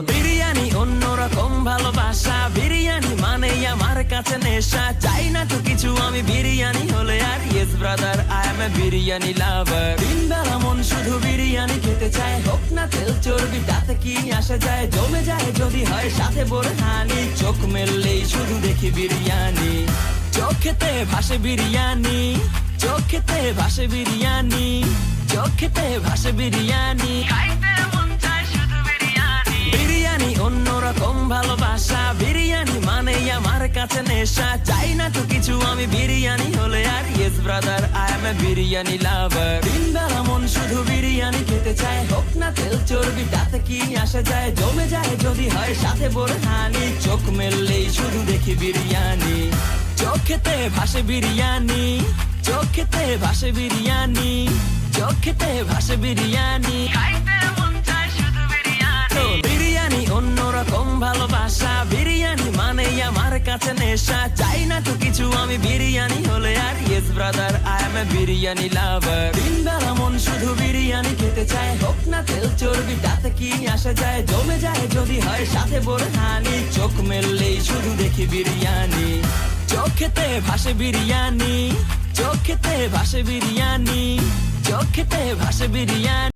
বিরিয়ানি অন্যরকম ভালোবাসা। বিরিয়ানি মানে আমার কাছে নেশা। চাই না তো কিছু, আমি বিরিয়ানি হলে আর yes brother I am a biryani lover দিন বেলা মন শুধু বিরিয়ানি খেতে চায়। হোক না তেল চর্বি, তাতে কি আসা যায়? জমে যায় যদি হয়, সাথে বড় হানি। চোখ মেললেই শুধু দেখি বিরিয়ানি। চোখেতে ভাসে বিরিয়ানি। চোখেতে ভাসে বিরিয়ানি। চোখেতে ভাসে বিরিয়ানি। কাছে নেশা, চাই না তো কিছু। আমি বিরিয়ানি হলে আর yes brother I am a biryani lover দিন মন শুধু বিরিয়ানি খেতে চায়। হোক না তেল চর্বি তাতে কি আসা যায়। জমে যায় যদি হয় সাথে বড় হানি চোখ মেললেই শুধু দেখি বিরিয়ানি। চোখেতে ভাসে বিরিয়ানি। চোখেতে ভাসে বিরিয়ানি। চোখেতে ভাসে বিরিয়ানি। কাছে নেশা, চাই না তো কিছু। আমি বিরিয়ানি হলে আর yes brother I am a biryani lover দিন বেলা মন শুধু বিরিয়ানি খেতে চায়। হোক না তেল চর্বি, তাতে কি আসা যায়? জমে যায় যদি হয় সাথে বড় হানি চোখ মেললেই শুধু দেখি বিরিয়ানি। চোখেতে ভাসে বিরিয়ানি। চোখেতে ভাসে বিরিয়ানি। চোখেতে ভাসে বিরিয়ানি।